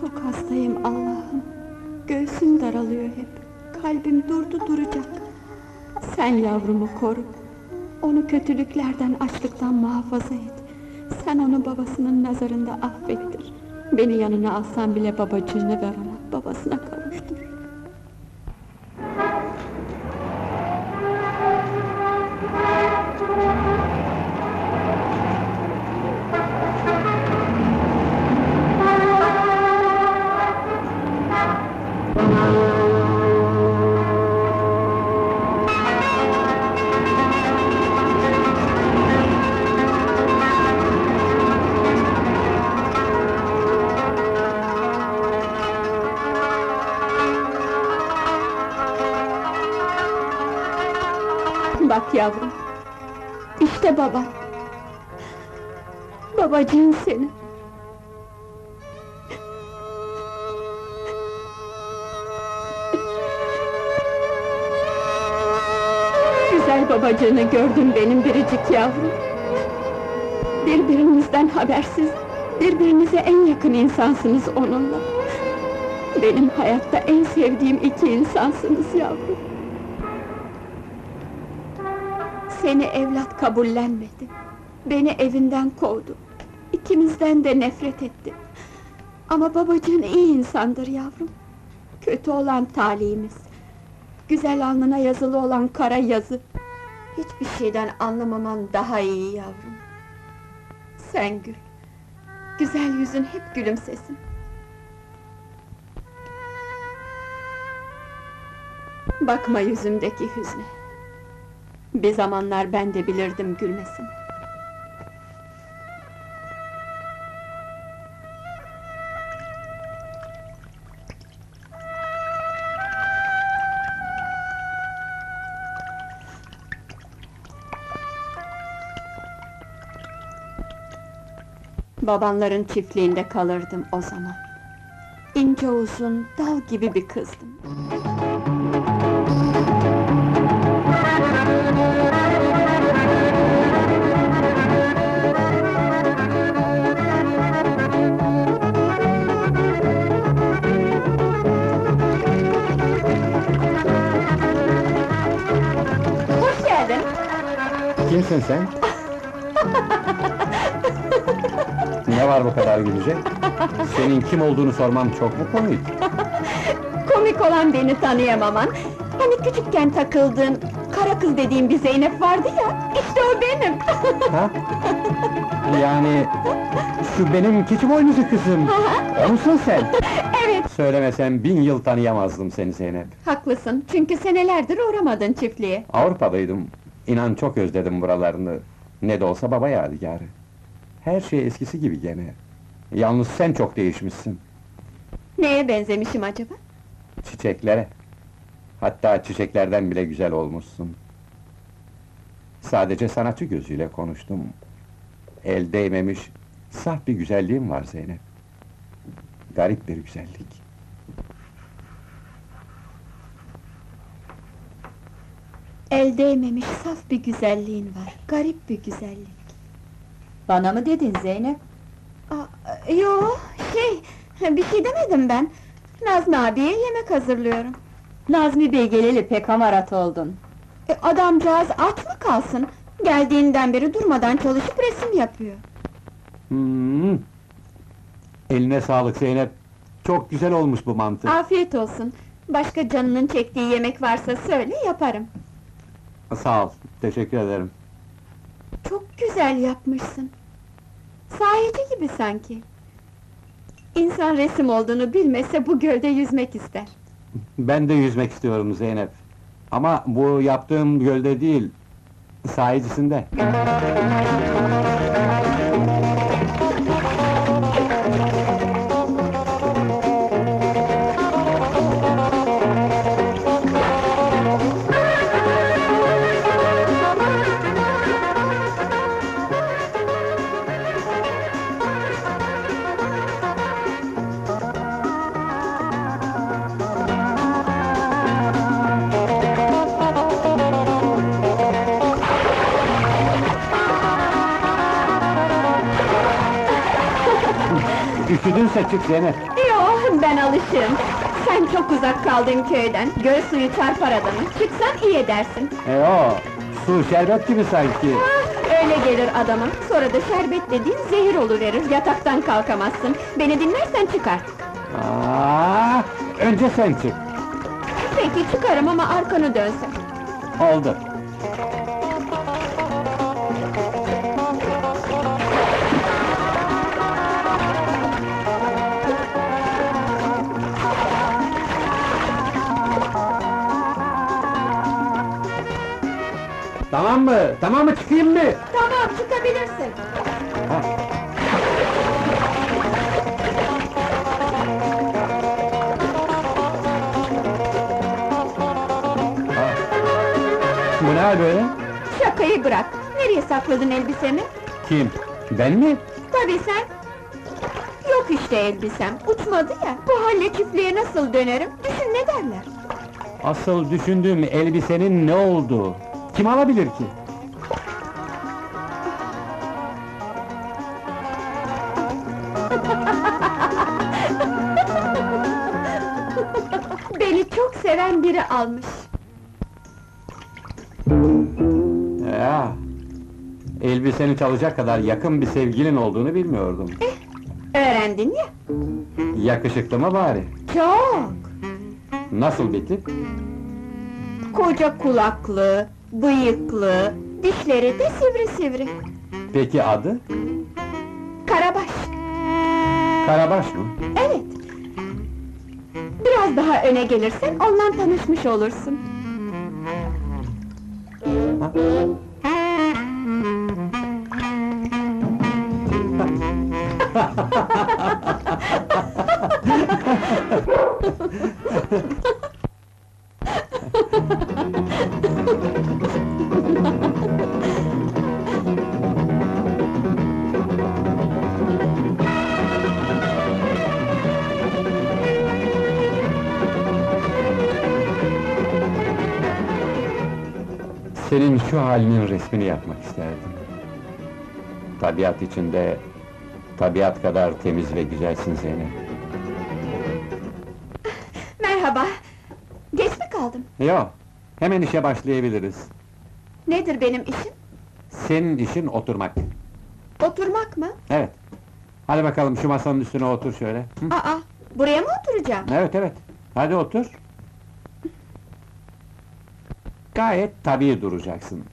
Çok hastayım Allah'ım. Göğsüm daralıyor hep. Kalbim durdu duracak. Sen yavrumu koru. Onu kötülüklerden, açlıktan muhafaza et. Sen onu babasının nazarında affettir. Beni yanına alsan bile babacığını ver ona, babasına kavuştur. Bak yavrum, işte baba. Babacığın seni. Güzel babacığını gördüm benim biricik yavrum. Birbirinizden habersiz, birbirinize en yakın insansınız onunla. Benim hayatta en sevdiğim iki insansınız yavrum. Seni evlat kabullenmedi. Beni evinden kovdu. İkimizden de nefret etti. Ama babacığın iyi insandır yavrum. Kötü olan talihimiz. Güzel alnına yazılı olan kara yazı. Hiçbir şeyden anlamaman daha iyi yavrum. Sen gül. Güzel yüzün hep gülümsesin. Bakma yüzümdeki hüzne. Bir zamanlar ben de bilirdim gülmesini. Babanların çiftliğinde kalırdım o zaman. İnce uzun, dal gibi bir kızdım. Kimsin sen? ne var bu kadar gülecek? Senin kim olduğunu sormam çok mu komik? Komik olan beni tanıyamaman. Hani küçükken takıldığın, kara kız dediğim bir Zeynep vardı ya, işte o benim. Ha? Yani... Şu benim keçi boynuzu kızım! O musun sen? evet, Söylemesem bin yıl tanıyamazdım seni Zeynep. haklısın. Çünkü senelerdir uğramadın çiftliğe. Avrupa'daydım. İnan çok özledim buralarını. Ne de olsa baba yadigarı. Her şey eskisi gibi gene. Yalnız sen çok değişmişsin. Neye benzemişim acaba? Çiçeklere. Hatta çiçeklerden bile güzel olmuşsun. Sadece sanatçı gözüyle konuştum. El değmemiş, saf bir güzelliğin var Zeynep. Garip bir güzellik. El değmemiş saf bir güzelliğin var, garip bir güzellik. Bana mı dedin Zeynep? Aa, yo, şey, bir şey demedim ben. Nazmi abiye yemek hazırlıyorum. Nazmi Bey geleli pek hamarat oldun. E, adamcağız aç mı kalsın? Geldiğinden beri durmadan çalışıp resim yapıyor. Hmm. Eline sağlık Zeynep. Çok güzel olmuş bu mantı. Afiyet olsun. Başka canının çektiği yemek varsa söyle, yaparım. Sağ ol, teşekkür ederim. Çok güzel yapmışsın. Sahici gibi sanki. İnsan resim olduğunu bilmese bu gölde yüzmek ister. Ben de yüzmek istiyorum Zeynep. Ama bu yaptığım gölde değil, sahicisinde. Üşüdünse çık Zeynep. Yo, Bilirim ben alışığım. Sen çok uzak kaldın köyden. Göl suyu çarpar adamı. Çıksan iyi edersin. E o, su şerbet gibi sanki. Ah, öyle gelir adama. Sonra da şerbet dediğin zehir oluverir. Yataktan kalkamazsın. Beni dinlersen çıkar. Aa, önce sen çık. Peki çıkarım ama arkanı dönsen. Oldu. Tamam mı? Tamam mı çıkayım mı? Tamam çıkabilirsin. Ha. Ha. Bu ne hal böyle? Şakayı bırak. Nereye sakladın elbisemi? Kim? Ben mi? Tabii sen. Yok işte elbisem. Uçmadı ya. Bu halle çiftliğe nasıl dönerim? Düşün ne derler? Asıl düşündüğüm elbisenin ne olduğu. Kim alabilir ki? Beni çok seven biri almış. Ya, elbiseni çalacak kadar yakın bir sevgilin olduğunu bilmiyordum. Öğrendin ya. Yakışıklı mı bari? Çok. Nasıl bir tip? Koca kulaklı, bıyıklı, dişleri de sivri sivri. Peki adı? Karabaş. Karabaş mı? Evet. Biraz daha öne gelirsen onunla tanışmış olursun. Ha? Senin şu halinin resmini yapmak isterdim. Tabiat içinde, tabiat kadar temiz ve güzelsin Zeynep. Merhaba. Geç mi kaldım? Yok, hemen işe başlayabiliriz. Nedir benim işim? Senin işin oturmak. Oturmak mı? Evet. Hadi bakalım şu masanın üstüne otur şöyle. Hı? Aa, buraya mı oturacağım? Evet evet. Hadi otur. Gayet tabii duracaksın.